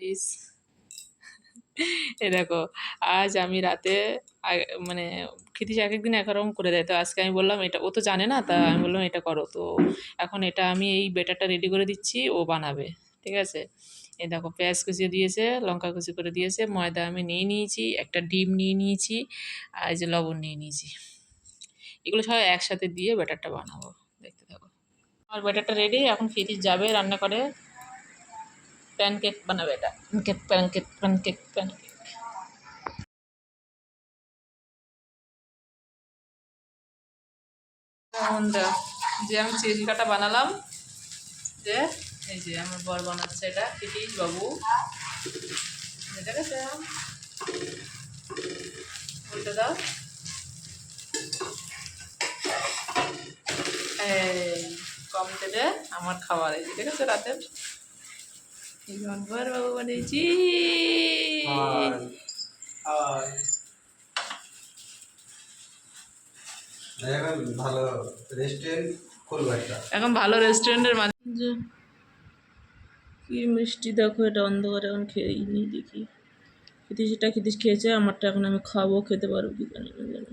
Please এ দেখো আজ আমি রাতে মানে ক্ষিতিশ এক একদিন এক রকম করে দেয়। তো আজকে আমি বললাম, এটা, ও তো জানে না, তা আমি বললাম, এটা করো। তো এখন এটা আমি এই বেটারটা রেডি করে দিচ্ছি, ও বানাবে। ঠিক আছে? এ দেখো, পেঁয়াজ কুচিয়ে দিয়েছে, লঙ্কা কুচি করে দিয়েছে, ময়দা আমি নিয়ে নিয়েছি, একটা ডিম নিয়ে নিয়েছি, আর যে লবণ নিয়ে নিয়েছি। এগুলো সব একসাথে দিয়ে ব্যাটারটা বানাবো। দেখতে থাকো। আমার ব্যাটারটা রেডি এখন ফিরিজ যাবে রান্না করে। প্যানকেক বানাবে এটা। প্যানকেক প্যানকেক প্যানকেক প্যানকেক যে আমি চিজকাটা বানালাম যে এই যে আমার বর বানাচ্ছে এটা ফিটিস বাবু। এটা গেছে উল্টে দাও। এই কম তেলে আমার খাবার এই ঠিক আছে রাতের। বর বাবু বানিয়েছি এখন ভালো রেস্টুরেন্ট খুলবো একটা এখন ভালো রেস্টুরেন্টের মাঝে কি মিষ্টি দেখো এটা অন্ধকারে এখন খেয়েই নি দেখি। খেতে সেটা খেতে খেয়েছে আমারটা এখন আমি খাব খেতে পারব কি জানি না জানি।